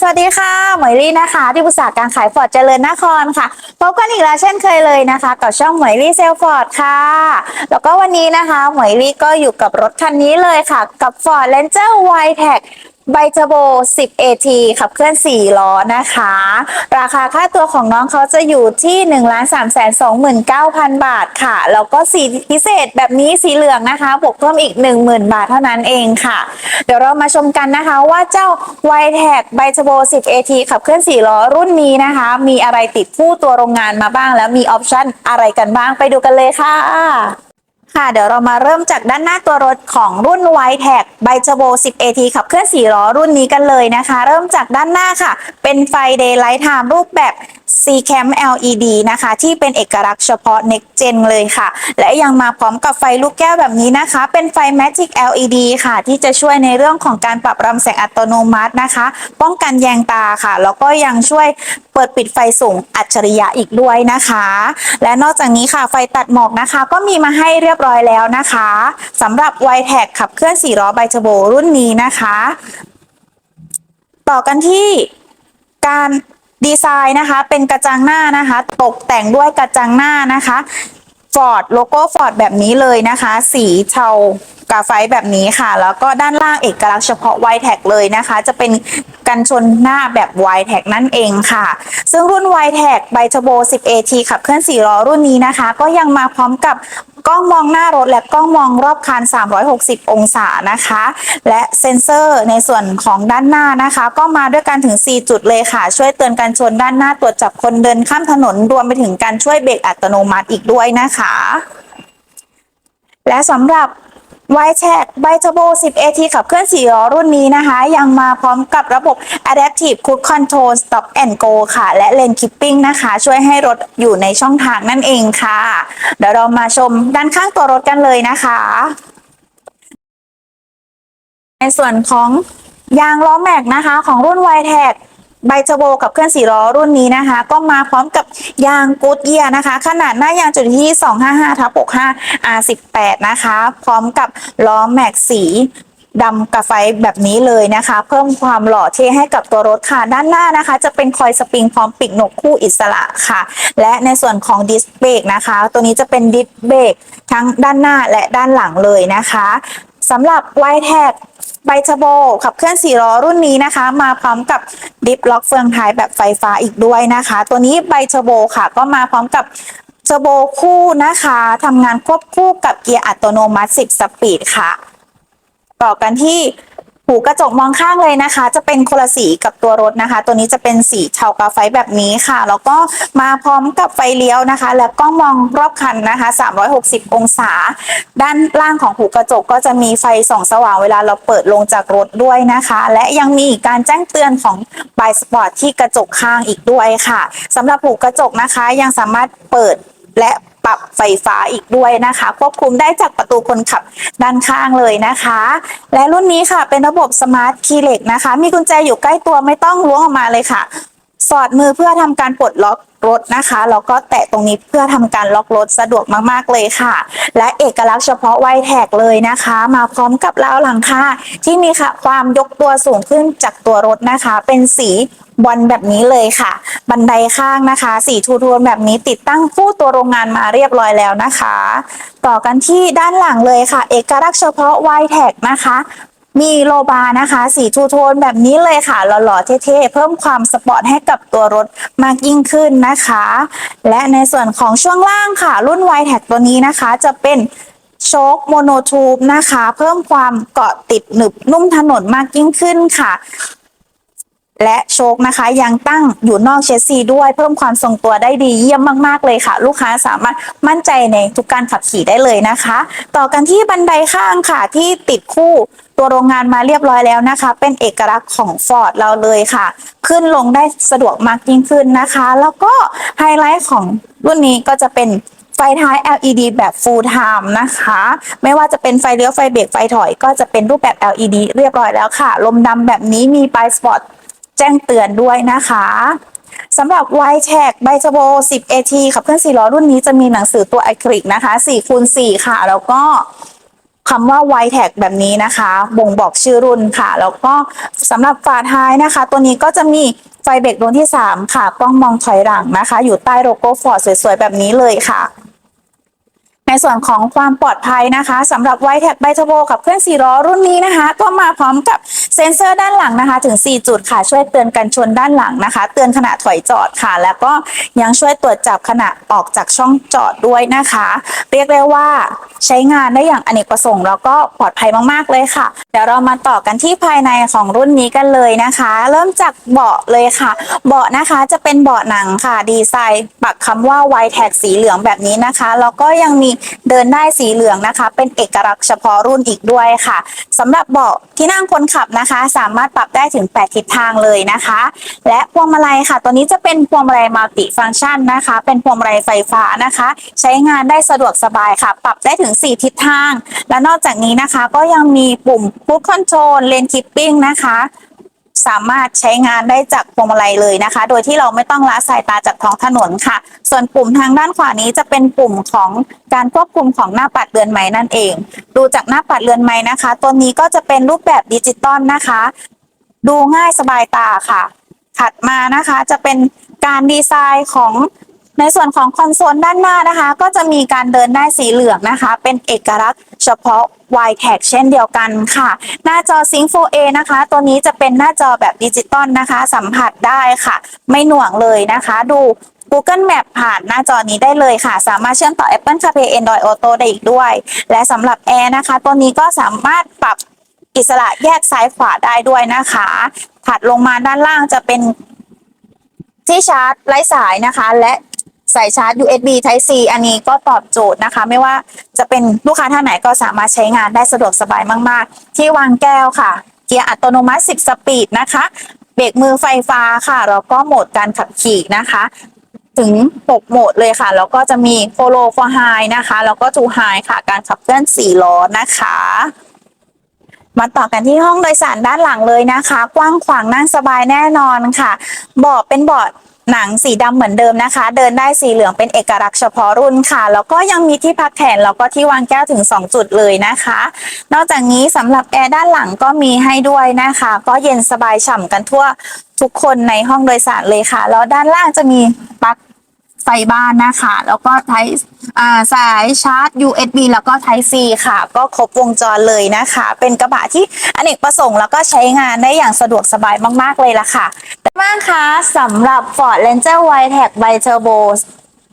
สวัสดีค่ะหมวยลี่นะคะ ที่ปรึกษาการขายฟอร์ดเจริญนครค่ะพบกันอีกแล้วเช่นเคยเลยนะคะ กับช่องหมวยลี่เซลฟอร์ดค่ะ แล้วก็วันนี้นะคะหมวยลี่ก็อยู่กับรถคันนี้เลยค่ะ กับ Ford Ranger y t e c ไบเทอร์โบ 10 AT ขับเคลื่อน 4 ล้อนะคะ ราคาค่าตัวของน้องเขาจะอยู่ที่ 1 3 2 9 0 0 0 บาทค่ะ แล้วก็สีพิเศษแบบนี้สีเหลืองนะคะ บวกเพิ่มอีก 10,000 บาทเท่านั้นเองค่ะ เดี๋ยวเรามาชมกันนะคะว่าเจ้า y t e c ไบเทอร์โบ 10 AT ขับเคลื่อน 4 ล้อรุ่นนี้นะคะ มีอะไรติดคู่ตัวโรงงานมาบ้าง แล้วมีออปชั่นอะไรกันบ้างไปดูกันเลยค่ะ ค่ะ เดี๋ยวเรามาเริ่มจากด้านหน้าตัวรถของรุ่น y t e c ไบเ u โบ 10 AT ขับเคลื่อน4ล้อรุ่นนี้กันเลยนะคะ เริ่มจากด้านหน้าค่ะ เป็นไฟ Daylight Time รูปแบบ C Cam LED นะคะ ที่เป็นเอกลักษณ์เฉพาะ Next Gen เลยค่ะ และยังมาพร้อมกับไฟลูกแก้วแบบนี้นะคะ เป็นไฟ Magic LED ค่ะ ที่จะช่วยในเรื่องของการปรับรำแสงอัตโนมัตินะคะ ป้องกันแยงตาค่ะ แล้วก็ยังช่วยเปิดปิดไฟสูงอัจฉริยะอีกด้วยนะคะ และนอกจากนี้ค่ะไฟตัดหมอกนะคะ ก็มีมาให้เรียบร้อยแล้วนะคะสำหรับ y t e c ขับเคลื่อน4ล้อไบเทอร์โบรุ่นนี้นะคะ ต่อกันที่การ ดีไซน์นะคะเป็นกระจังหน้านะคะ ตกแต่งด้วยกระจังหน้านะคะฟอร์ดโลโก้ฟอร์ดแบบนี้เลยนะคะ สีเทากาไฟแบบนี้ค่ะ แล้วก็ด้านล่างเอกลักษณ์เฉพาะ y t e c เลยนะคะ จะเป็นกันชนหน้าแบบ y t e c นั่นเองค่ะ ซึ่งรุ่น y t e c ไบเทโบ 10 AT ขับเคลื่อน4ล้อรุ่นนี้นะคะ ก็ยังมาพร้อมกับ กล้องมองหน้ารถและกล้องมองรอบคัน 360 องศานะคะ และเซ็นเซอร์ในส่วนของด้านหน้านะคะ ก็มาด้วยกันถึง 4 จุดเลยค่ะ ช่วยเตือนการชนด้านหน้าตรวจจับคนเดินข้ามถนนรวมไปถึงการช่วยเบรกอัตโนมัติอีกด้วยนะคะ และสำหรับ y t e c ไบเทอร์โบ 10 AT ขับเคลื่อน4ล้อรุ่นนี้นะคะ ยังมาพร้อมกับระบบ Adaptive Cruise Control Stop and Go ค่ะ และ Lane Keeping นะคะ ช่วยให้รถอยู่ในช่องทางนั่นเองค่ะ เดี๋ยวเรามาชมด้านข้างตัวรถกันเลยนะคะ ในส่วนของยางล้อแม็กนะคะ ของรุ่น y t e c ไบเทอร์โบกับเครื่อง4ล้อรุ่นนี้นะคะ ก็มาพร้อมกับยางกูดเยียนะคะ ขนาดหน้ายางจุดที่ 255ทับ65 R18 นะคะ พร้อมกับล้อแม็กสีดำกับไฟแบบนี้เลยนะคะ เพิ่มความหล่อเท่ให้กับตัวรถค่ะ ด้านหน้านะคะ จะเป็นคอยสปริงพร้อมปีกนกคู่อิสระค่ะ และในส่วนของดิสเบรกนะคะ ตัวนี้จะเป็นดิสเบรกทั้งด้านหน้าและด้านหลังเลยนะคะสำหรับ y t e c ไบเทโบขับเคลื่อน4ล้อรุ่นนี้นะคะ มาพร้อมกับดิฟล็อกเฟืองท้ายแบบไฟฟ้าอีกด้วยนะคะ ตัวนี้ไบเทโบค่ะ ก็มาพร้อมกับเทอร์โบคู่นะคะทำงานควบคู่กับเกียร์อัตโนมัติ 10 สปีดค่ะ ต่อกันที่ หูกระจกมองข้างเลยนะคะ จะเป็นคนละสีกับตัวรถนะคะ ตัวนี้จะเป็นสีเทากาไฟแบบนี้ค่ะ แล้วก็มาพร้อมกับไฟเลี้ยวนะคะ และกล้องมองรอบคันนะคะ 360 องศา ด้านล่างของหูกระจกก็จะมีไฟส่องสว่างเวลาเราเปิดลงจากรถด้วยนะคะ และยังมีการแจ้งเตือนของบายสปอร์ตที่กระจกข้างอีกด้วยค่ะสำหรับหูกระจกนะคะ ยังสามารถเปิดและ ปรับไฟฟ้าอีกด้วยนะคะ ควบคุมได้จากประตูคนขับด้านข้างเลยนะคะ และรุ่นนี้ค่ะเป็นระบบสมาร์ทคีย์เล็กนะคะ มีกุญแจอยู่ใกล้ตัวไม่ต้องล้วงออกมาเลยค่ะ สอดมือเพื่อทำการปลดล็อก รถนะคะแล้วก็แตะตรงนี้เพื่อทำการล็อกรถสะดวกมากๆเลยค่ะ และเอกลักษณ์เฉพาะไวแท็กเลยนะคะ มาพร้อมกับราวหลังคาที่มีค่ะความยกตัวสูงขึ้นจากตัวรถนะคะ เป็นสีบอลแบบนี้เลยค่ะ บันไดข้างนะคะ สีทูโทนแบบนี้ติดตั้งคู่ตัวโรงงานมาเรียบร้อยแล้วนะคะ ต่อกันที่ด้านหลังเลยค่ะ เอกลักษณ์เฉพาะไวแท็กนะคะ มีโลบานะคะ สีทูโทนแบบนี้เลยค่ะ หล่อๆเท่ๆ เพิ่มความสปอร์ตให้กับตัวรถมากยิ่งขึ้นนะคะ และในส่วนของช่วงล่างค่ะ รุ่นไวแท็กตัวนี้นะคะ จะเป็นโชคโมโนทูบนะคะ เพิ่มความเกาะติดหนึบนุ่มถนนมากยิ่งขึ้นค่ะ และโชคนะคะ ยังตั้งอยู่นอกเชสซีด้วย เพิ่มความทรงตัวได้ดีเยี่ยมมากๆเลยค่ะ ลูกค้าสามารถมั่นใจในทุกการขับขี่ได้เลยนะคะ ต่อกันที่บันไดข้างค่ะที่ติดคู่ตัวโรงงานมาเรียบร้อยแล้วนะคะ เป็นเอกลักษณ์ของ Ford เราเลยค่ะ ขึ้นลงได้สะดวกมากยิ่งขึ้นนะคะ แล้วก็ไฮไลท์ของรุ่นนี้ก็จะเป็นไฟท้าย LED แบบ full time นะคะ ไม่ว่าจะเป็นไฟเลี้ยวไฟเบรกไฟถอย ก็จะเป็นรูปแบบ LED เรียบร้อยแล้วค่ะ ลมดำแบบนี้มีปลายสปอต แจ้งเตือนด้วยนะคะสำหรับ y t e c ไบเทอร์โบ 10 AT ขับเคลื่อน4ล้อรุ่นนี้จะมีหนังสือตัวอะคริลิกนะคะ4คูณ4ค่ะ แล้วก็คำว่า y t a g แบบนี้นะคะ บ่งบอกชื่อรุ่นค่ะ แล้วก็สำหรับฝาท้ายนะคะ ตัวนี้ก็จะมีไฟเบรกดวงที่ 3 ค่ะ กล้องมองถอยหลังนะคะ อยู่ใต้โลโก้ฟอร์ดสวยๆ แบบนี้เลยค่ะ ในส่วนของความปลอดภัยนะคะสำหรับ y t a g ไบทโบกับเครื่อง4ล้อรุ่นนี้นะคะ ก็มาพร้อมกับเซ็นเซอร์ด้านหลังนะคะ ถึง 4 จุดค่ะช่วยเตือนกันชนด้านหลังนะคะ เตือนขณะถอยจอดค่ะ แล้วก็ยังช่วยตรวจจับขณะออกจากช่องจอดด้วยนะคะ เรียกได้ว่าใช้งานได้อย่างอเนกประสงค์แล้วก็ปลอดภัยมากๆเลยค่ะ เดี๋ยวเรามาต่อกันที่ภายในของรุ่นนี้กันเลยนะคะ เริ่มจากเบาะเลยค่ะ เบาะนะคะจะเป็นเบาะหนังค่ะดีไซน์ ปักคำว่า y t a g สีเหลืองแบบนี้นะคะแล้วก็ยังมีเดินได้สีเหลืองนะคะ เป็นเอกลักษณ์เฉพาะรุ่นอีกด้วยค่ะสำหรับเบาะที่นั่งคนขับนะคะ สามารถปรับได้ถึง 8 ทิศทางเลยนะคะ และพวงมาลัยค่ะ ตัวนี้จะเป็นพวงมาลัยมัลติฟังก์ชันนะคะ เป็นพวงมาลัยไฟฟ้านะคะ ใช้งานได้สะดวกสบายค่ะ ปรับได้ถึง 4 ทิศทาง และนอกจากนี้นะคะก็ยังมีปุ่ม Push Control Lane Keeping นะคะ สามารถใช้งานได้จากพวงมาลัยเลยนะคะ โดยที่เราไม่ต้องละสายตาจากท้องถนนค่ะ ส่วนปุ่มทางด้านขวานี้จะเป็นปุ่มของการควบคุมของหน้าปัดเรือนไม้นั่นเอง ดูจากหน้าปัดเรือนไม้นะคะ ตัวนี้ก็จะเป็นรูปแบบดิจิตอลนะคะ ดูง่ายสบายตาค่ะ ถัดมานะคะจะเป็นการดีไซน์ของ ในส่วนของคอนโซลด้านหน้านะคะ ก็จะมีการเดินได้สีเหลืองนะคะ เป็นเอกลักษณ์เฉพาะ y t a g เช่นเดียวกันค่ะ หน้าจอ Sync 4A นะคะ ตัวนี้จะเป็นหน้าจอแบบดิจิตอลนะคะ สัมผัสได้ค่ะ ไม่หน่วงเลยนะคะ ดู Google Map ผ่านหน้าจอนี้ได้เลยค่ะ สามารถเชื่อมต่อ Apple CarPlay Android Auto ได้อีกด้วย และสำหรับแอร์นะคะ ตัวนี้ก็สามารถปรับอิสระแยกซ้ายขวาได้ด้วยนะคะ ถัดลงมาด้านล่างจะเป็นที่ชาร์จไร้สายนะคะ และ สายชาร์จ USB Type C อันนี้ก็ตอบโจทย์นะคะ ไม่ว่าจะเป็นลูกค้าท่านไหนก็สามารถใช้งานได้สะดวกสบายมาก ๆ ที่วางแก้วค่ะ เกียร์อัตโนมัติ 10 สปีดนะคะ เบรกมือไฟฟ้าค่ะแล้วก็โหมดการขับขี่นะคะ ถึง 6 โหมดเลยค่ะ แล้วก็จะมี Follow for High นะคะ แล้วก็ To High ค่ะ การขับเคลื่อน4ล้อนะคะมาต่อกันที่ห้องโดยสารด้านหลังเลยนะคะ กว้างขวางนั่งสบายแน่นอนค่ะ เบาะเป็นเบาะ หนังสีดำเหมือนเดิมนะคะ เดินได้สีเหลืองเป็นเอกลักษณ์เฉพาะรุ่นค่ะ แล้วก็ยังมีที่พักแขนแล้วก็ที่วางแก้วถึง 2 จุดเลยนะคะ นอกจากนี้สำหรับแอร์ด้านหลังก็มีให้ด้วยนะคะ ก็เย็นสบายฉ่ำกันทั่วทุกคนในห้องโดยสารเลยค่ะ แล้วด้านล่างจะมีปลั๊กไฟบ้านนะคะ แล้วก็ไทสายชาร์จ USB แล้วก็ Type C ค่ะ ก็ครบวงจรเลยนะคะ เป็นกระบะที่อเนกประสงค์แล้วก็ใช้งานได้อย่างสะดวกสบายมาก ๆ เลยล่ะค่ะ มากคะสำหรับ Ford Ranger Wildtrak Bi Turbo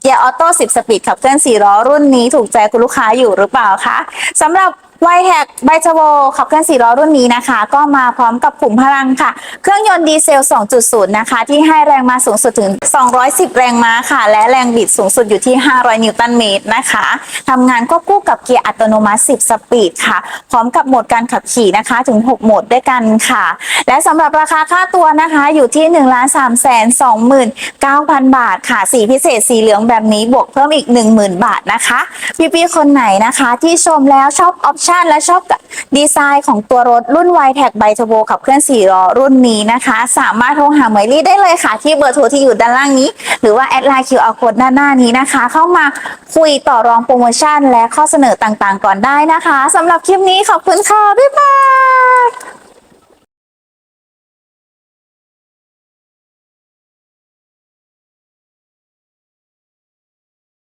เกียร์ออโต้10 สปีดขับเคลื่อน4ล้อรุ่นนี้ถูกใจคุณลูกค้าอยู่หรือเปล่าคะสำหรับ y t a g b i t u r b o ขับเคลื่อน4ล้อรุ่นนี้นะคะ ก็มาพร้อมกับขุมพลังค่ะ เครื่องยนต์ดีเซล 2.0 นะคะ ที่ให้แรงม้าสูงสุดถึง 210 แรงม้าค่ะ และแรงบิดสูงสุดอยู่ที่ 500 นิวตันเมตรนะคะทำงานควบคู่กับเกียร์อัตโนมัติ 10 สปีดค่ะ พร้อมกับโหมดการขับขี่นะคะถึง 6 โหมดด้วยกันค่ะ และสำหรับราคาค่าตัวนะคะอยู่ที่ 1 3 2 9 0 0 0 บาทค่ะ สีพิเศษสีเหลืองแบบนี้บวกเพิ่มอีก 10,000 บาทนะคะพี่ๆคนไหนนะคะที่ชมแล้วชอบออปชันและชอบดีไซน์ของตัวรถรุ่น y t a g b i t u r b o ขับเคลื่อน4ล้อรุ่นนี้นะคะ สามารถโทรหาเหมยลี่ได้เลยค่ะ ที่เบอร์โทรที่อยู่ด้านล่างนี้ หรือว่าแอดไลน์คิวเอท์โค้ด้านหน้านี้นะคะ เข้ามาคุยต่อรองโปรโมชั่น และข้อเสนอต่างๆ ก่อนได้นะคะสำหรับคลิปนี้ขอบคุณค่ะบ๊ายบาย